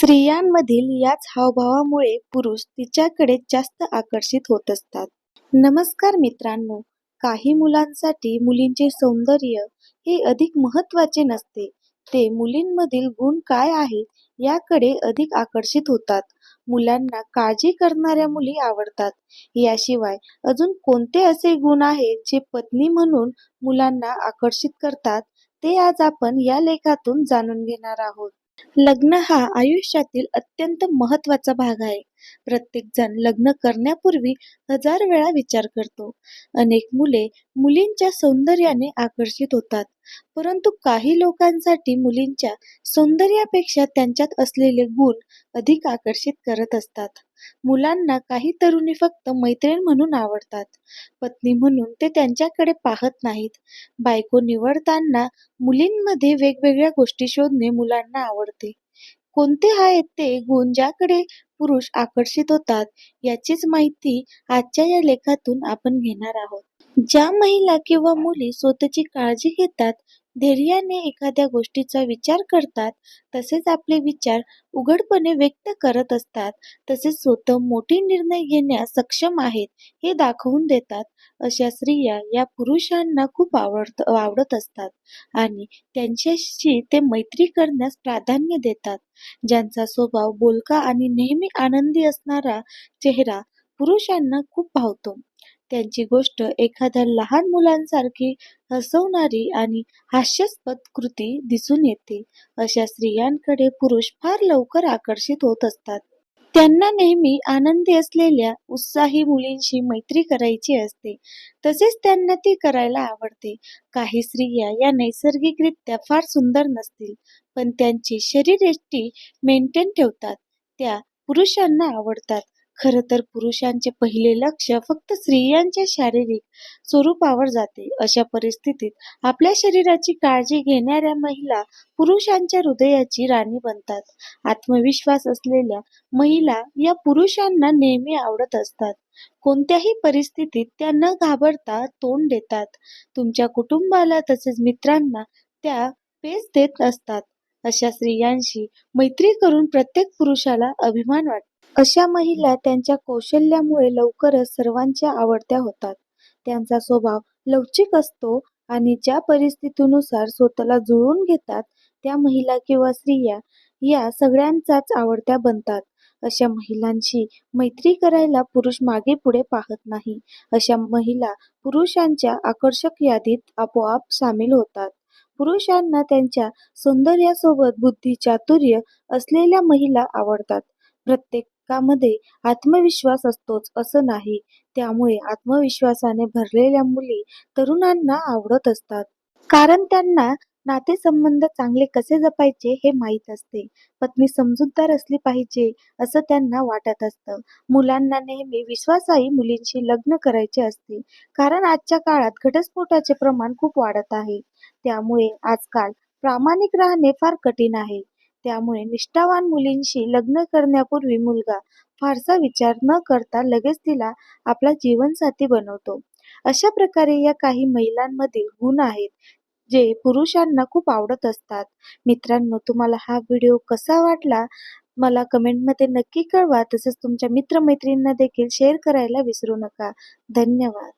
स्त्रियांमधील याच हावभावामुळे पुरुष तिच्याकडे जास्त आकर्षित होत असतात. नमस्कार मित्रांनो, काही मुलांसाठी मुलींचे सौंदर्य हे अधिक महत्त्वाचे नसते. ते मुलींमधील गुण काय आहेत याकडे अधिक आकर्षित होतात. मुलांना काळजी करणाऱ्या मुली आवडतात. याशिवाय अजून कोणते असे गुण आहेत जे पत्नी म्हणून मुलांना आकर्षित करतात ते आज आपण या लेखातून जाणून घेणार आहोत. लग्न हा आयुष्यातील अत्यंत महत्त्वाचा भाग आहे. प्रत्येकजण लग्न करण्यापूर्वी हजार वेळा विचार करतो. अनेक मुले मुलींच्या सौंदर्याने आकर्षित होतात. परंतु काही लोकांसाठी मुलींच्या सौंदर्यापेक्षा त्यांच्यात असलेले गुण अधिक आकर्षित करत असतात. मुलांना काही तरुणी फक्त मैत्रीण म्हणून आवडतात. पत्नी म्हणून ते त्यांच्याकडे पाहत नाहीत. बायको निवडताना मुलींमध्ये वेगवेगळ्या गोष्टी शोधणे मुलांना आवडते. कोणते आहेत ते गुण ज्याकडे पुरुष आकर्षित होतात याचीच माहिती आजच्या या लेखातून आपण घेणार आहोत. ज्या महिला किंवा मुली स्वतःची काळजी घेतात, धैर्याने एखाद्या गोष्टीचा विचार करतात, तसेच आपले विचार उघडपणे व्यक्त करत असतात, तसेच स्वतः मोठे निर्णय घेण्यास सक्षम आहेत हे दाखवून देतात, अशा स्त्रिया या पुरुषांना खूप आवडत आवडत असतात आणि त्यांच्याशी ते मैत्री करण्यास प्राधान्य देतात. ज्यांचा स्वभाव बोलका आणि नेहमी आनंदी असणारा चेहरा पुरुषांना खूप भावतो. त्यांची गोष्ट एखाद्या लहान मुलांसारखी हसवणारी आणि हास्यास्पद कृती दिसून येते, अशा स्त्रियांकडे पुरुष फार लवकर आकर्षित होत असतात. त्यांना नेहमी आनंदी असलेल्या उत्साही मुलींशी मैत्री करायची असते, तसेच त्यांना ती करायला आवडते. काही स्त्रिया या नैसर्गिकरित्या फार सुंदर नसतील, पण त्यांची शरीरयष्टी मेंटेन ठेवतात, त्या पुरुषांना आवडतात. खरं तर पुरुषांचे पहिले लक्ष फक्त स्त्रियांच्या शारीरिक स्वरूपावर जाते. अशा परिस्थितीत आपल्या शरीराची काळजी घेणाऱ्या महिला पुरुषांच्या हृदयाची राणी बनतात. आत्मविश्वास असलेल्या महिला या पुरुषांना नेहमी आवडत असतात. कोणत्याही परिस्थितीत त्या न घाबरता तोंड देतात. तुमच्या कुटुंबाला तसेच मित्रांना त्या पेच देत असतात. अशा स्त्रियांशी मैत्री करून प्रत्येक पुरुषाला अभिमान वाटतो. अशा महिला त्यांच्या कौशल्यामुळे लवकरच सर्वांच्या आवडत्या होतात. त्यांचा स्वभाव लवचिक असतो आणि ज्या परिस्थितीनुसार स्वतःला जुळवून घेतात त्या महिला किंवा स्त्रिया या सगळ्यांचाच आवडत्या बनतात. अशा महिलांशी मैत्री करायला पुरुष मागे-पुढे पाहत नाही. अशा महिला पुरुषांच्या आकर्षक यादीत आपोआप सामील होतात. पुरुषांना त्यांच्या सौंदर्यासोबत बुद्धी-चातुर्य असलेल्या महिला आवडतात. प्रत्येकामध्ये आत्मविश्वास असतोच असं नाही, त्यामुळे आत्मविश्वासाने भरलेल्या मुली तरुणांना आवडत असतात. कारण त्यांना नातेसंबंध चांगले कसे जपायचे हे माहीत असते. पत्नी समजूतदार असली पाहिजे असं त्यांना वाटत असतं. मुलांना नेहमी विश्वासाई मुलींशी लग्न करायचे असते. कारण आजच्या काळात घटस्फोटाचे प्रमाण खूप वाढत आहे. त्यामुळे आजकाल प्रामाणिक राहणे फार कठीण आहे. त्यामुळे निष्ठावान मुलींशी लग्न करण्यापूर्वी मुलगा फारसा विचार न करता लगेच तिला आपला जीवनसाथी बनवतो. अशा प्रकारे या काही महिलांमधील गुण आहेत, जे पुरुषांना खूप आवडत असतात. मित्रांनो, तुम्हाला हा व्हिडिओ कसा वाटला मला कमेंटमध्ये नक्की कळवा. तसेच तुमच्या मित्र-मैत्रिणींना देखील शेअर करायला विसरू नका. धन्यवाद.